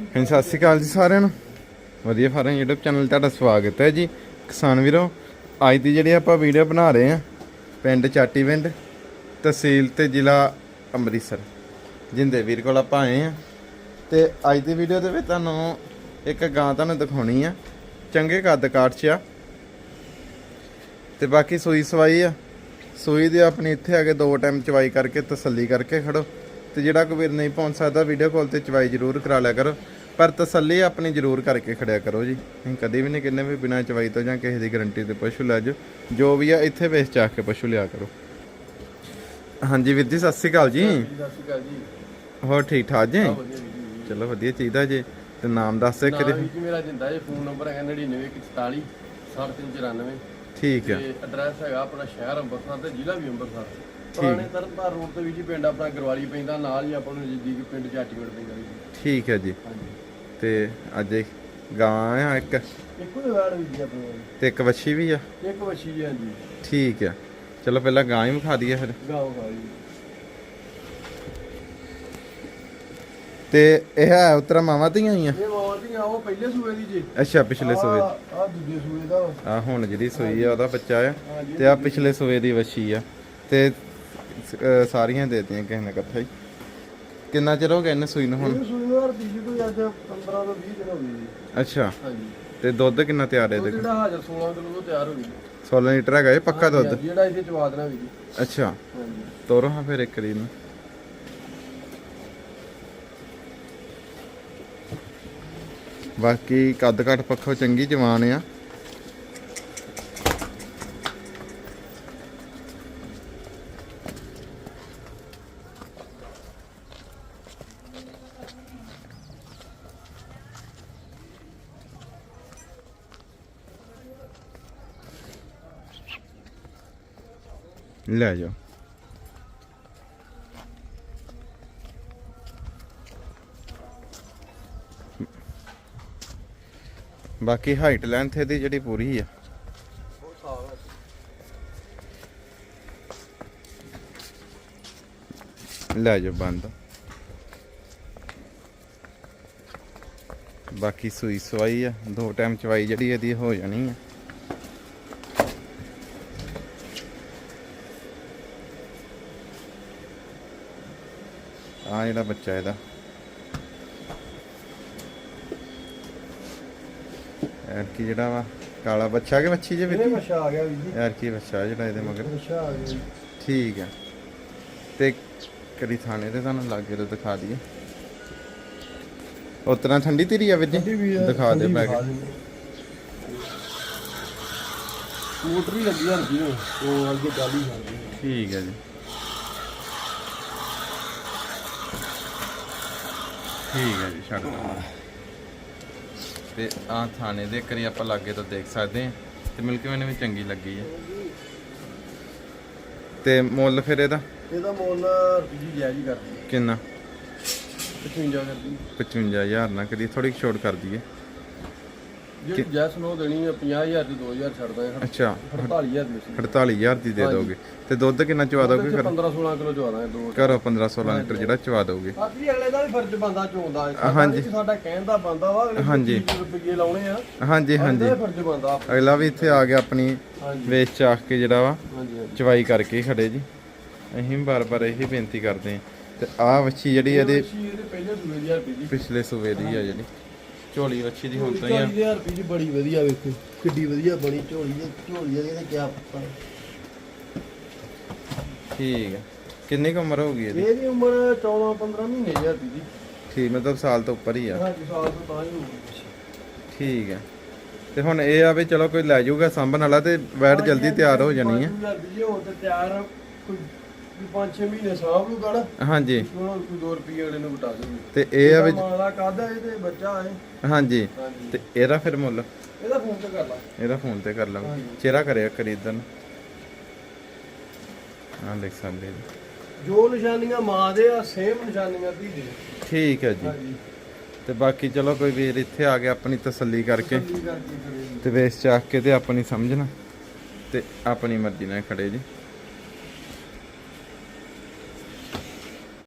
ਹਾਂਜੀ, ਸਤਿ ਸ਼੍ਰੀ ਅਕਾਲ ਜੀ ਸਾਰਿਆਂ ਨੂੰ। ਵਧੀਆ ਫਾਰਮ YouTube ਚੈਨਲ ਤੁਹਾਡਾ ਸਵਾਗਤ ਹੈ ਜੀ। ਕਿਸਾਨ ਵੀਰੋ, ਅੱਜ ਦੀ ਜਿਹੜੀ ਆਪਾਂ ਵੀਡੀਓ ਬਣਾ ਰਹੇ ਹਾਂ, ਪਿੰਡ ਚਾਟੀ ਪਿੰਡ, ਤਹਿਸੀਲ ਤੇ ਜ਼ਿਲ੍ਹਾ ਅੰਮ੍ਰਿਤਸਰ, ਜਿੰਦੇ ਵੀਰ ਕੋਲ ਆਪਾਂ ਆਏ ਹਾਂ। ਤੇ ਅੱਜ ਦੀ ਵੀਡੀਓ ਦੇ ਵਿੱਚ ਤੁਹਾਨੂੰ ਇੱਕ ਗਾਂ ਤੁਹਾਨੂੰ ਦਿਖਾਉਣੀ ਆ, ਚੰਗੇ ਕੱਦ ਕਾਠ 'ਚ ਆ। ਤੇ ਬਾਕੀ ਸੂਈ ਸਵਾਈ ਆ। ਸੂਈ ਦੀ ਆਪਣੀ ਇੱਥੇ ਆ ਕੇ ਦੋ ਟਾਈਮ ਚਵਾਈ ਕਰਕੇ ਤਸੱਲੀ ਕਰਕੇ ਖੜੋ। ਤੇ ਜਿਹੜਾ ਕੋਈ ਵੀਰ ਨਹੀਂ ਪਹੁੰਚ ਸਕਦਾ ਵੀਡੀਓ ਕਾਲ ਤੇ ਚਵਾਈ ਜ਼ਰੂਰ ਕਰਾ ਲਿਆ ਕਰੋ। ਪਰ ਤਸੱਲੀ ਆਪਣੀ ਜ਼ਰੂਰ ਕਰਕੇ ਖੜਿਆ ਕਰੋ ਜੀ। ਅਸੀਂ ਕਦੇ ਵੀ ਨਹੀਂ ਕਿੰਨੇ ਵੀ ਬਿਨਾਂ ਚਵਾਈ ਤੋਂ ਜਾਂ ਕਿਸੇ ਦੀ ਗਾਰੰਟੀ ਤੇ ਪਸ਼ੂ ਲੈ ਜਾਓ। ਜੋ ਵੀ ਆ ਇੱਥੇ ਵੇਚ ਚਾਹ ਕੇ ਪਸ਼ੂ ਲਿਆ ਕਰੋ। ਹਾਂਜੀ ਵੀਰ ਜੀ ਸਤਿ ਸ਼੍ਰੀ ਅਕਾਲ ਜੀ। ਸਤਿ ਸ਼੍ਰੀ ਅਕਾਲ ਜੀ। ਹੋਰ ਠੀਕ ਠਾਕ ਜੀ? ਚਲੋ ਵਧੀਆ ਚਾਹੀਦਾ ਜੀ। ਤੇ ਨਾਮ ਦੱਸ ਦੇ। ਵੀਰ ਜੀ ਮੇਰਾ ਜਿੰਦਾ ਜੀ ਫੋਨ ਨੰਬਰ ਹੈਗਾ 9944 6394 ਠੀਕ ਤੇ ਐਡਰੈਸ ਹੈਗਾ ਆਪਣਾ ਸ਼ਹਿਰ ਅੰਮ੍ਰਿਤਸਰ ਤੇ ਜ਼ਿਲ੍ਹਾ ਵੀ ਅੰਮ੍ਰਿਤਸਰ ਪੁਰਾਣੇ ਤਰਨਤਾਰਨ ਰੋਡ ਤੇ ਵੀ ਜੀ ਪਿੰਡ ਆਪਣਾ ਗਰਵਾਲੀ ਪੈਂਦਾ ਨਾਲ ਹੀ ਆਪਾਂ ਨੂੰ ਨਜ਼ਦੀਕ ਪਿੰਡ ਚਾਟੀਵੜ ਪੈਂਦਾ ਜੀ। ਠੀਕ ਹੈ ਜੀ। ਹਾਂਜੀ। ਤੇ ਅੱਜ ਇਹ ਗਾਂ ਆ ਇੱਕ? ਇੱਕੋ ਹੀ ਵਾੜ ਵੀ ਜੀ ਆਪਣੇ ਕੋਲ। ਤੇ ਇੱਕ ਵੱਛੀ ਵੀ ਆ? ਇੱਕ ਵੱਛੀ ਜੀ ਹਾਂਜੀ। ਠੀਕ ਆ। ਚਲੋ ਪਹਿਲਾਂ ਗਾਂ ਹੀ ਵਿਖਾ ਦਈਏ ਫਿਰ। ਗਾਉਂ ਤੇ ਇਹ ਹੈ ਉਤਰਾ ਮਾਵਾਂ ਧੀਆਂ ਹੀ ਆ? ਇਹ ਮਾਵਾ ਦੀ ਆ ਉਹ ਪਹਿਲੇ ਸੂਏ ਦੀ ਜੀ। ਅੱਛਾ ਪਿਛਲੇ ਸੂਏ ਆ ਦੂਜੇ ਸੂਏ ਦਾ। ਆ ਹੁਣ ਜਿਹੜੀ ਸੂਈ ਆ ਉਹਦਾ ਬੱਚਾ ਆ। ਤੇ ਆ ਪਿਛਲੇ ਸੂਏ ਦੀ ਵੱਛੀ ਆ। ਤੇ ਸਾਰੀਆਂ ਦੇ ਦਿੱਤੀਆਂ ਕਿਸੇ ਨੇ ਇਕੱਠਾ ਹੀ। ਕਿੰਨਾ ਚਿਰ ਹੋ ਗਿਆ ਇਹਨੇ ਸੂਈ ਨੂੰ ਹੁਣ? ਇਹ ਸੂਏ ਦਾ ਤੀਜੀ ਕੋਈ ਅੱਜ 15 ਤੋਂ 20 ਦਿਨ ਹੋ ਗਏ ਜੀ। ਅੱਛਾ। ਹਾਂਜੀ। ਤੇ ਦੁੱਧ ਕਿੰਨਾ ਤਿਆਰ ਹੈ ਇਹਦੇ ਜਿਹੜਾ ਹਾਜ਼ਰ 16 ਕਿਲੋ ਤੋਂ ਤਿਆਰ ਹੋ ਗਈ 16 ਲੀਟਰ ਹੈਗਾ ਇਹ ਪੱਕਾ ਦੁੱਧ? ਹਾਂਜੀ, ਜਿਹੜਾ ਇੱਥੇ ਚਵਾ ਦੇਣਾ ਵੀ ਜੀ। ਅੱਛਾ। ਹਾਂਜੀ। ਤੋਰੋ ਹਾਂ ਫਿਰ ਇੱਕ ਰੀ ਨੂੰ। ਬਾਕੀ ਕੱਦ ਘੱਟ ਪੱਖੋਂ ਚੰਗੀ ਜਵਾਨ ਆ। ਲੈ ਜਾਓ। ਬਾਕੀ ਹਾਈਟ ਲੈਂਥ ਇਹਦੀ ਜਿਹੜੀ ਪੂਰੀ ਆ। ਲੈ ਜਾਓ ਬੰਦ। ਬਾਕੀ ਸੂਈ ਸਵਾਈ ਆ, ਦੋ ਟਾਈਮ ਚਵਾਈ ਜਿਹੜੀ ਇਹਦੀ ਹੋ ਜਾਣੀ ਆ। ਆ ਜਿਹੜਾ ਬੱਚਾ ਇਹਦਾ। ਐਰ ਕੀ ਜਿਹੜਾ ਵਾ ਕਾਲਾ ਬੱਚਾ ਕਿ ਬੱਚੀ ਜੇ ਇਹਨੇ ਵਿੱਚ ਮਸ਼ਾ ਆ ਗਿਆ ਵੀ ਜੀ ਐਰ ਕੀ ਬੱਚਾ ਜਿਹੜਾ ਇਹਦੇ ਮਗਰ। ਮਸ਼ਾ ਆ ਗਿਆ ਠੀਕ ਹੈ ਤੇ ਕਰੀ ਥਾਣੇ ਤੇ ਤੁਹਾਨੂੰ ਲਾਗੇ ਤੋਂ ਦਿਖਾ ਦਈਏ। ਉਤਨਾ ਠੰਡੀ ਤੇਰੀ ਆ ਵੀਰ ਜੀ? ਦਿਖਾ ਦੇ ਬੈਗ ਮੋਟਰ ਹੀ ਲੱਗੀ ਹਰ ਜੀ ਉਹ ਅੱਗੇ ਗਾਲੀ ਜਾਂਦੀ ਠੀਕ ਹੈ ਜੀ। ਠੀਕ ਹੈ ਜੀ ਛੱਡ ਦਿਓ। ਤੇ ਆ ਥਾਣੇ ਦੇ ਕਰੀ ਆਪਾਂ ਲਾਗੇ ਤੋਂ ਦੇਖ ਸਕਦੇ ਹਾਂ ਤੇ ਮਿਲਕ ਮੈਨੂੰ ਵੀ ਚੰਗੀ ਲੱਗੀ ਹੈ। ਤੇ ਮੁੱਲ ਫਿਰ ਇਹਦਾ? ਇਹਦਾ ਮੁੱਲ ਰੁਪਈ ਜਾਇਜ਼ ਹੀ ਕਰਦੀ ਕਿੰਨਾ? 55 ਕਰਦੀ 55000 ਨਾ ਕਰੀ ਥੋੜੀ ਛੋਟ ਕਰ ਦਈਏ। ਜਿਹੜੀ ਜੈਸ ਨੂੰ ਦੇਣੀ ਹੈ 50000 ਦੀ 2000 ਛੱਡਦਾ ਹੈ ਅੱਛਾ 48000 ਦੀ ਸੀ। 48000 ਦੀ ਦੇ ਦੋਗੇ। ਤੇ ਦੁੱਧ ਕਿੰਨਾ ਚਵਾ ਦੋਗੇ ਫਿਰ 15 16 ਕਿਲੋ ਚਵਾ ਦਾਂਗੇ ਦੋ ਘਰੋਂ 15 16 ਲੀਟਰ ਜਿਹੜਾ ਚਵਾ ਦੋਗੇ। ਬਾਕੀ ਅਗਲੇ ਦਾ ਵੀ ਫਰਜ਼ ਬੰਦਾ ਚੋਂਦਾ। ਹੈ ਹਾਂਜੀ। ਸਾਡਾ ਕਹਿਣ ਦਾ ਬੰਦਾ ਵਾ ਅਗਲੇ ਹਾਂਜੀ। ਰੁਪਏ ਲਾਉਣੇ ਆ। ਹਾਂਜੀ ਹਾਂਜੀ। ਇਹਦਾ ਫਰਜ਼ ਬੰਦਾ ਅਗਲਾ ਵੀ ਇੱਥੇ ਆ ਗਿਆ ਆਪਣੀ ਵੇਚ ਚਾਖ ਕੇ ਜਿਹੜਾ ਵਾ ਚਵਾਈ ਕਰਕੇ ਖੜੇ ਜੀ। ਅਸੀਂ ਬਾਰ-ਬਾਰ ਇਹੀ ਬੇਨਤੀ ਕਰਦੇ ਹਾਂ। ਤੇ ਆਹ ਵੱਛੀ ਜਿਹੜੀ ਇਹਦੇ ਪਿਛਲੇ ਸੂਏ ਦੀ ਆ ਜਿਹੜੀ। ਝੋਲੀ ਵੱਛੀ ਦੀ ਹੁਣ ਤੋਂ ਹੀ ਆ। 40000 ਰੁਪਏ ਦੀ ਬੜੀ ਵਧੀਆ ਵੇਖੋ ਕਿੱਡੀ ਵਧੀਆ ਬਣੀ ਝੋਲੀ ਦੇ ਝੋਲੀ ਦੇ ਇਹਦੇ ਕਿਆ ਪਤਾ। ਠੀਕ ਹੈ ਕਿੰਨੀ ਕੁ ਉਮਰ ਹੋ ਗਈ ਇਹਦੀ? ਇਹਦੀ ਉਮਰ 14 15 ਮਹੀਨੇ ਰੁਪਏ ਦੀ ਠੀਕ ਮਤਲਬ ਸਾਲ ਤੋਂ ਉੱਪਰ ਹੀ ਆ। ਹਾਂਜੀ ਸਾਲ ਤੋਂ ਤਾਂ ਹੀ ਹੋਊਗੀ ਠੀਕ ਹੈ ਤੇ ਹੁਣ ਇਹ ਆ ਵੀ ਚਲੋ ਕੋਈ ਲੈ ਜਾਊਗਾ ਸਾਂਭਣ ਵਾਲਾ ਤੇ ਵੈਟ ਜਲਦੀ ਤਿਆਰ ਹੋ ਜਾਣੀ ਹੈ 5000 ਰੁਪਏ ਹੋ ਤੇ ਤਿਆਰ ਆ, ਕੋਈ 5-6 ਮਹੀਨੇ ਸਾਂਭ ਲੂਗਾ ਨਾ ਹਾਂਜੀ। ਹੁਣ ਕੋਈ 2 ਰੁਪਏ ਅਗਲੇ ਨੂੰ ਬਟਾ ਦੇਊਗੀ ਤੇ ਇਹ ਆ ਵੀ ਮਾਲਾ ਕਾਦਾ ਇਹ ਤੇ ਬੱਚਾ ਹੈ ਹਾਂਜੀ। ਹਾਂਜੀ। ਤੇ ਇਹਦਾ ਫਿਰ ਮੁੱਲ? ਇਹਦਾ ਫੋਨ ਤੇ ਕਰ ਲਾ। ਇਹਦਾ ਫੋਨ ਤੇ ਕਰ ਲਾਂਗੇ ਹਾਂਜੀ। ਚਿਹਰਾ ਕਰਿਆ ਖਰੀਦਣ ਆ ਲਿਖ ਸਕਦੇ ਜੀ ਜੋ ਨਿਸ਼ਾਨੀਆਂ ਮਾਂ ਦੇ ਆ ਸੇਮ ਨਿਸ਼ਾਨੀਆਂ ਧੀ ਦੇ। ਠੀਕ ਹੈ ਜੀ। ਤੇ ਬਾਕੀ ਚਲੋ ਕੋਈ ਵੀਰ ਇੱਥੇ ਆ ਗਿਆ ਆਪਣੀ ਤਸੱਲੀ ਕਰਕੇ ਤੇ ਵੇਸ ਚਾਕ ਕੇ ਤੇ ਆਪਣੀ ਸਮਝਣਾ ਤੇ ਆਪਣੀ ਮਰਜ਼ੀ ਨਾਲ ਖੜੇ ਜੀ।